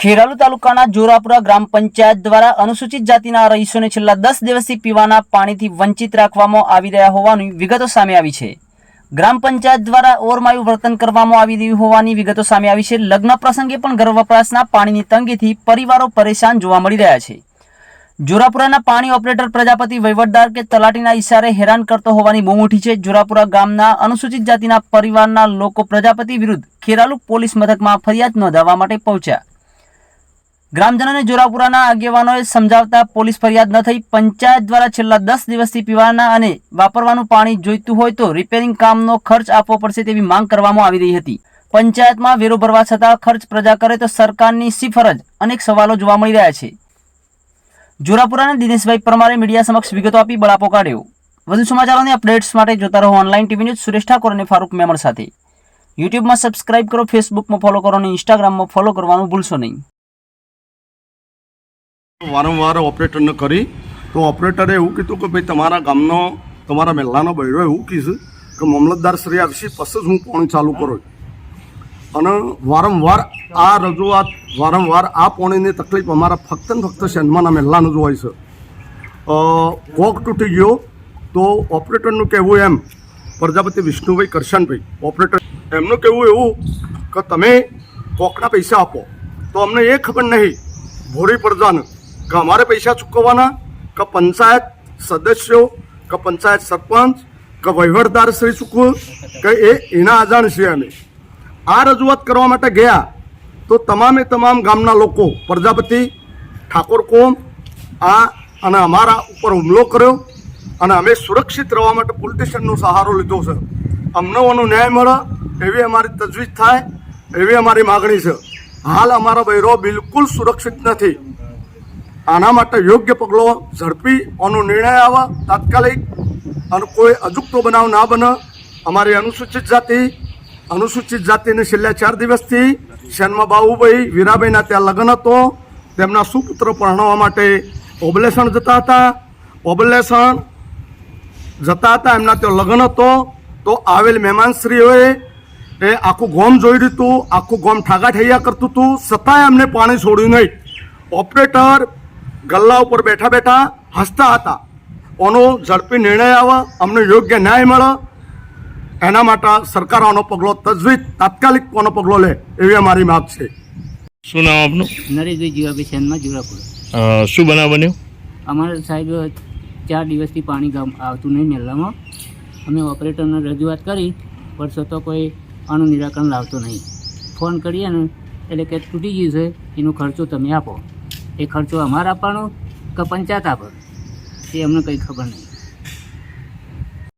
ખેરાલુ તાલુકાના જોરાપુરા ગ્રામ પંચાયત દ્વારા અનુસૂચિત જાતિના રહીશોને છેલ્લા દસ દિવસથી પીવાના પાણીથી વંચિત રાખવામાં આવી રહ્યા હોવાની વિગતો સામે આવી છે. ગ્રામ પંચાયત દ્વારા ઓરમાયું વર્તન કરવામાં આવી રહ્યું હોવાની વિગતો સામે આવી છે. લગ્ન પ્રસંગે પણ ઘર વપરાશના પાણીની તંગીથી પરિવારો પરેશાન જોવા મળી રહ્યા છે. જોરાપુરાના પાણી ઓપરેટર પ્રજાપતિ વહીવટદાર કે તલાટીના ઇશારે હેરાન કરતો હોવાની બૂમ ઉઠી છે. જોરાપુરા ગામના અનુસૂચિત જાતિના પરિવારના લોકો પ્રજાપતિ વિરુદ્ધ ખેરાલુ પોલીસ મથકમાં ફરિયાદ નોંધાવવા માટે પહોંચ્યા. ગ્રામજનોને જોરાપુરાના આગેવાનોએ સમજાવતા પોલીસ ફરિયાદ ન થઈ. પંચાયત દ્વારા છેલ્લા દસ દિવસથી પીવાના અને વાપરવાનું પાણી જોઈતું હોય તો રિપેરિંગ કામનો ખર્ચ આપવો પડશે તેવી માંગ કરવામાં આવી રહી હતી. પંચાયતમાં વેરો ભરવા છતાં ખર્ચ પ્રજા કરે તો સરકારની સી ફરજ અનેક સવાલો જોવા મળી રહ્યા છે. જોરાપુરાના દિનેશભાઈ પરમારે મીડિયા સમક્ષ વિગતો આપી બળાપો કાઢ્યો. વધુ સમાચારોની અપડેટ્સ માટે જોતા રહો online TV news Suresh Thakor અને ફારૂક મેમણ સાથે. યુટ્યુબમાં સબસ્ક્રાઇબ કરો ફેસબુકમાં ફોલો કરો અને ઇન્સ્ટાગ્રામમાં ફોલો કરવાનું ભૂલશો નહીં. વારંવાર ઓપરેટરને કરી. તો ઓપરેટરે એવું કીધું કે ભાઈ, તમારા ગામનો, તમારા મહેલાનો બૈરો એવું કીધું કે મામલતદાર શ્રી આવશે પછી જ હું પોણી ચાલુ કરું. અને વારંવાર આ રજૂઆત, વારંવાર આ પોણીની તકલીફ અમારા ફક્ત ને ફક્ત શહેનમાંના મહેલાનું જ હોય છે. કોક તૂટી ગયો તો ઓપરેટરનું કહેવું એમ, પ્રજાપતિ વિષ્ણુભાઈ કરશનભાઈ, ઓપરેટર એમનું કહેવું એવું કે તમે કોકના પૈસા આપો. તો અમને એ ખબર નહીં. ભોળી પ્રજાને કે અમારે પૈસા ચૂકવવાના? કે પંચાયત સદસ્યો, કે પંચાયત સરપંચ, કે વહીવટદાર શ્રી ચૂકવું કે એ એના અજાણ છીએ અમે. આ રજૂઆત કરવા માટે ગયા તો તમામે તમામ ગામના લોકો, પ્રજાપતિ, ઠાકોર કોમ, આ અને અમારા ઉપર હુમલો કર્યો અને અમે સુરક્ષિત રહેવા માટે પોલીસ સ્ટેશનનો સહારો લીધો છે. અમને ઓનો ન્યાય મળે એવી અમારી તજવીજ થાય એવી અમારી માગણી છે. હાલ અમારો બૈરો બિલકુલ સુરક્ષિત નથી. આના માટે યોગ્ય પગલો ઝડપી આનો નિર્ણય આવે તાત્કાલિક અને કોઈ અજુકતો બનાવ ના બને. અમારી અનુસૂચિત જાતિ, અનુસૂચિત જાતિને છેલ્લા ચાર દિવસથી શનમાં બાબુભાઈ વીરાભાઈના ત્યાં લગ્ન હતો. તેમના સુપુત્ર પરણવા માટે ઓબલેસણ જતા હતા. ઓબલેસણ જતા હતા, એમના ત્યાં લગ્ન હતો. તો આવેલ મહેમાનશ્રીઓએ એ આખું ગોમ જોઈ રહ્યું હતું આખું ગોમ ઠાગા ઠૈયા કરતું હતું. છતાંય અમને પાણી છોડ્યું નહીં. ઓપરેટર ગલ્લા ઉપર બેઠા બેઠા હસતા હતા. ઓનો ઝડપી નિર્ણય આવે અમને યોગ્ય ન્યાય મળે. એના માટે સરકાર આનો પગલો તજવીજ તાત્કાલિક કોનો પગલો લે એવી અમારી માગ છે. શું નામ આપનું? નરેશભાઈ જીવાભાઈ શેનમાં જુરાપુર અ, શું બનાવ બન્યો? અમારે સાહેબ ચાર દિવસથી પાણી ગામ આવતું નહીં મેલામાં. અમે ઓપરેટરને રજૂઆત કરી પણ તો કોઈ આનું નિરાકરણ લાવતો નહીં. ફોન કરીએ ને એટલે કે તૂટી ગયું છે એનો ખર્ચો તમે આપો. એ ખર્ચો અમારે આપવાનો કે પંચાયત આપે? એ અમને કંઈ ખબર નહીં.